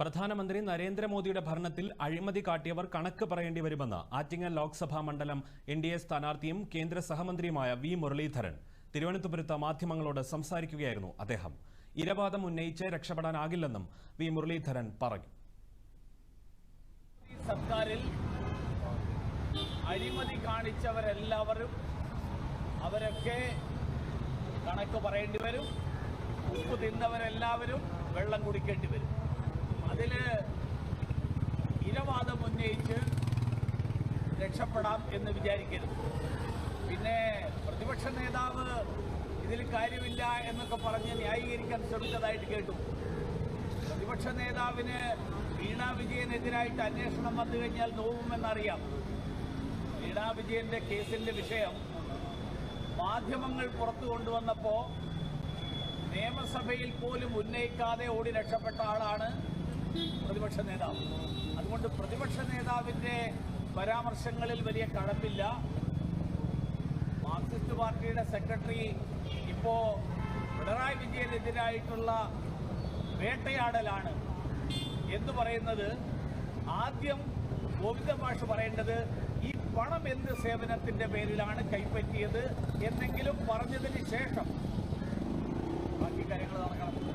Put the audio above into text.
പ്രധാനമന്ത്രി നരേന്ദ്രമോദിയുടെ ഭരണത്തിൽ അഴിമതി കാട്ടിയവർ കണക്ക് പറയേണ്ടി വരുമെന്ന് ആറ്റിങ്ങൽ ലോക്സഭാ മണ്ഡലം എൻ ഡി എ സ്ഥാനാർത്ഥിയും കേന്ദ്ര സഹമന്ത്രിയുമായ വി മുരളീധരൻ തിരുവനന്തപുരത്ത് മാധ്യമങ്ങളോട് സംസാരിക്കുകയായിരുന്നു അദ്ദേഹം. ഇരവാദം ഉന്നയിച്ച് രക്ഷപ്പെടാനാകില്ലെന്നും വി മുരളീധരൻ പറഞ്ഞു. സർക്കാരിൽ അഴിമതി കാണിച്ചവരെല്ലാവരും അവരൊക്കെ കണക്ക് പറയേണ്ടി വരും. ഉപ്പ് തിന്നവരെല്ലാവരും വെള്ളം കുടിക്കേണ്ടി വരും അതിൽ ഇരവാദം ഉന്നയിച്ച് രക്ഷപ്പെടാം എന്ന് വിചാരിക്കരുത്. പിന്നെ പ്രതിപക്ഷ നേതാവ് ഇതിൽ കാര്യമില്ല എന്നൊക്കെ പറഞ്ഞ് ന്യായീകരിക്കാൻ ശ്രമിച്ചതായിട്ട് കേട്ടു. പ്രതിപക്ഷ നേതാവിന് വീണ വിജയനെതിരായിട്ട് അന്വേഷണം വന്നു കഴിഞ്ഞാൽ നോവുമെന്നറിയാം. വീണ വിജയന്റെ കേസിന്റെ വിഷയം മാധ്യമങ്ങൾ പുറത്തു കൊണ്ടുവന്നപ്പോൾ നിയമസഭയിൽ പോലും ഉന്നയിക്കാതെ ഓടി രക്ഷപ്പെട്ട ആളാണ് പ്രതിപക്ഷ നേതാവ്. അതുകൊണ്ട് പ്രതിപക്ഷ നേതാവിന്റെ പരാമർശങ്ങളിൽ വലിയ കഴമ്പില്ല മാർക്സിസ്റ്റ് പാർട്ടിയുടെ സെക്രട്ടറി ഇപ്പോ പിണറായി വിജയനെതിരായിട്ടുള്ള വേട്ടയാടലാണ്. എന്ന് പറയുന്നത് ആദ്യം ഗോവിന്ദ മാഷ് പറയേണ്ടത് ഈ പണം എന്ത് സേവനത്തിന്റെ പേരിലാണ് കൈപ്പറ്റിയത് എന്നെങ്കിലും പറഞ്ഞതിന് ശേഷം ബാക്കി കാര്യങ്ങൾ നടക്കണം.